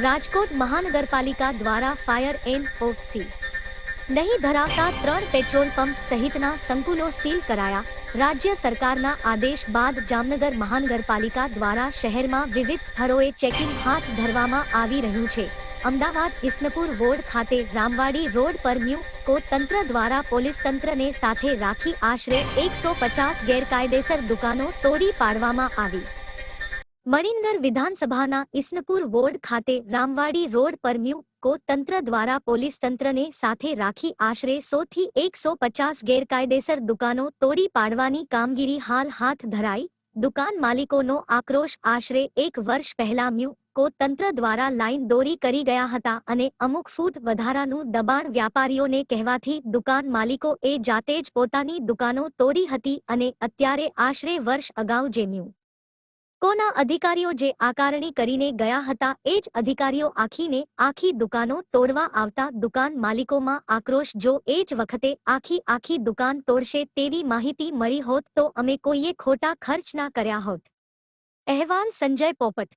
રાજકોટ મહાનગરપાલિકા દ્વારા fire and ઓક્સી. નહીં ધરાવતા ત્રણ પેટ્રોલ પંપ સહિતના સંકુલો સીલ કરાયા. રાજ્ય સરકારના આદેશ બાદ જામનગર મહાનગરપાલિકા દ્વારા શહેરમાં વિવિધ સ્થળોએ ચેકિંગ હાથ ધરવામાં આવી રહ્યું છે. અમદાવાદ ઇસ્નપુર વોર્ડ ખાતે રામવાડી રોડ પર મ્યુ કો તંત્ર દ્વારા પોલીસ તંત્રને સાથે રાખી આશરે એકસો પચાસ ગેરકાયદેસર દુકાનો તોડી પાડવામાં આવી. મણિનગર વિધાનસભાના ઇસ્નપુર વોર્ડ ખાતે રામવાડી રોડ પર મ્યુકો તંત્ર દ્વારા પોલીસ તંત્રને સાથે રાખી આશરે સો થી એકસો પચાસ ગેરકાયદેસર દુકાનો તોડી પાડવાની કામગીરી હાલ હાથ ધરાઈ. દુકાન માલિકોનો આક્રોશ આશરે એક વર્ષ પહેલા મ્યુકો તંત્ર દ્વારા લાઇન દોરી કરી ગયા હતા અને અમુક ફૂટ વધારાનું દબાણ વ્યાપારીઓને કહેવાથી દુકાન માલિકો એ જાતે જ પોતાની દુકાનો તોડી હતી અને અત્યારે આશરે વર્ષ અગાઉ જે મ્યુ કોના અધિકારીઓ જે આકારણી કરીને ગયા હતા એ જ અધિકારીઓ આખીને આખી દુકાનો તોડવા આવતા દુકાન માલિકોમાં આક્રોશ જો એ જ વખતે આખી આખી દુકાન તોડશે તેવી માહિતી મળી હોત તો અમે કોઈએ ખોટા ખર્ચ ના કર્યા હોત. અહેવાલ સંજય પોપટ